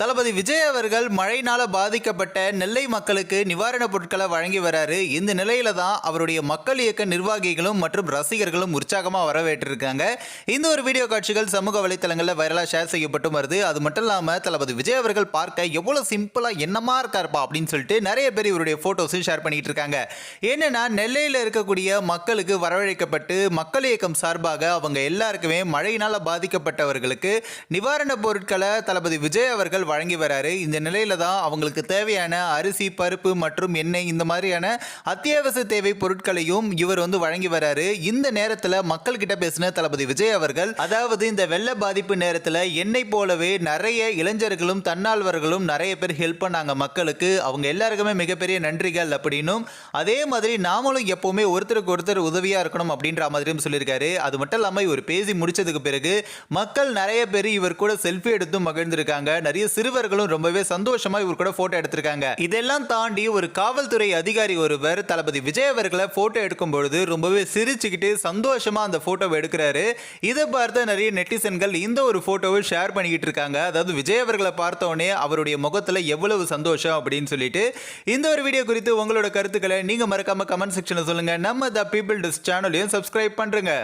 தளபதி விஜய் அவர்கள் மழையினால பாதிக்கப்பட்ட நெல்லை மக்களுக்கு நிவாரணப் பொருட்களை வழங்கி வராரு. இந்த நிலையில தான் அவருடைய மக்கள் இயக்க நிர்வாகிகளும் மற்றும் ரசிகர்களும் உற்சாகமாக வரவேற்றிருக்காங்க. இந்த ஒரு வீடியோ காட்சிகள் சமூக வலைத்தளங்களில் வைரலாக ஷேர் செய்யப்பட்டும் வருது. அது மட்டும் இல்லாமல் தளபதி விஜய் அவர்கள் பார்க்க எவ்வளோ சிம்பிளாக என்னமா இருக்காருப்பா அப்படின்னு சொல்லிட்டு நிறைய பேர் இவருடைய ஃபோட்டோஸும் ஷேர் பண்ணிட்டு இருக்காங்க. என்னன்னா நெல்லையில் இருக்கக்கூடிய மக்களுக்கு வரவழைக்கப்பட்டு மக்கள் இயக்கம் சார்பாக அவங்க எல்லாருக்குமே மழையினால் பாதிக்கப்பட்டவர்களுக்கு நிவாரணப் பொருட்களை தளபதி விஜய் அவர்கள் வழங்கி வராரு. இந்த நிலையில தான் அவங்களுக்கு தேவையான அரிசி பருப்பு மற்றும் எண்ணெய் இந்த மாதிரியான அத்தியாவசிய தேவை பொருட்களையும் இவர் வந்து வழங்கி வராரு. இந்த நேரத்தில் மக்கள் கிட்ட பேசின தளபதி விஜய் அவர்கள் அதாவது இந்த வெள்ள பாதிப்பு நேரத்தில் என்னை போலவே நிறைய இளைஞர்களும் தன்னால்வர்களும் நிறைய பேர் ஹெல்ப் பண்ணாங்க மக்களுக்கு. அவங்க எல்லாருக்குமே மிகப்பெரிய நன்றிகள் அப்படின்னும் அதே மாதிரி நாமளும் எப்பவுமே ஒருத்தருக்கு ஒருத்தர் உதவியா இருக்கணும் அப்படின்ற மாதிரியும் சொல்லியிருக்காரு. அது மட்டும் இல்லாமல் இவர் பேசி முடிச்சதுக்கு பிறகு மக்கள் நிறைய பேர் இவர் கூட செல்ஃபி எடுத்தும் மகிழ்ந்திருக்காங்க. நிறைய சிறுவர்களும் ரொம்பவே சந்தோஷமா இவர் கூட போட்டோ எடுத்திருக்காங்க. இதெல்லாம் தாண்டி ஒரு காவல்துறை அதிகாரி ஒருவர் தளபதி விஜய் அவர்களை போட்டோ எடுக்கும் பொழுது ரொம்பவே சிரிச்சுக்கிட்டு சந்தோஷமா அந்த போட்டோவை எடுக்கிறாரு. இதை பார்த்து நிறைய நெட்டிசன்கள் இந்த ஒரு போட்டோவை ஷேர் பண்ணிக்கிட்டு இருக்காங்க. அதாவது விஜய் அவர்களை பார்த்த உடனே அவருடைய முகத்துல எவ்வளவு சந்தோஷம் அப்படின்னு சொல்லிட்டு. இந்த ஒரு வீடியோ குறித்து உங்களோட கருத்துக்களை நீங்க மறக்காம கமெண்ட் செக்ஷன்ல சொல்லுங்க. நம்ம த பீப்பிள் டிஸ் சேனலையும் சப்ஸ்கிரைப் பண்றேங்க.